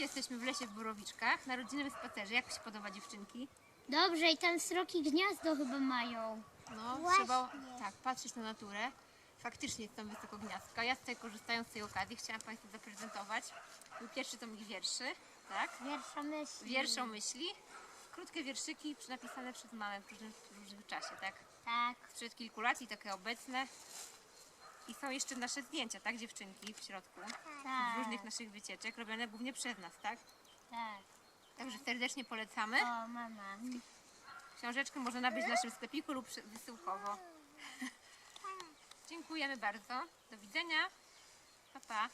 jesteśmy w lesie w Borowiczkach na rodzinnym spacerze. Jak się podoba dziewczynki? Dobrze, i tam sroki gniazdo chyba mają. No, Właśnie. trzeba tak, patrzeć na naturę. Faktycznie jest tam wysoko gniazdka. Ja tutaj korzystając z tej okazji chciałam Państwu zaprezentować mój pierwszy tomik wierszy, tak? Wiersza myśli. Wiersze o myśli. Krótkie wierszyki napisane przez mamę w różnym, w różnym czasie, tak? Tak. Sprzed kilku lat i takie obecne. I są jeszcze nasze zdjęcia, tak dziewczynki w środku? Z Tak. różnych naszych wycieczek, robione głównie przez nas, tak? Tak. Także serdecznie polecamy. O, mama. Książeczkę można nabyć w naszym sklepiku lub przy- wysyłkowo. Dziękujemy bardzo. Do widzenia. Pa, pa.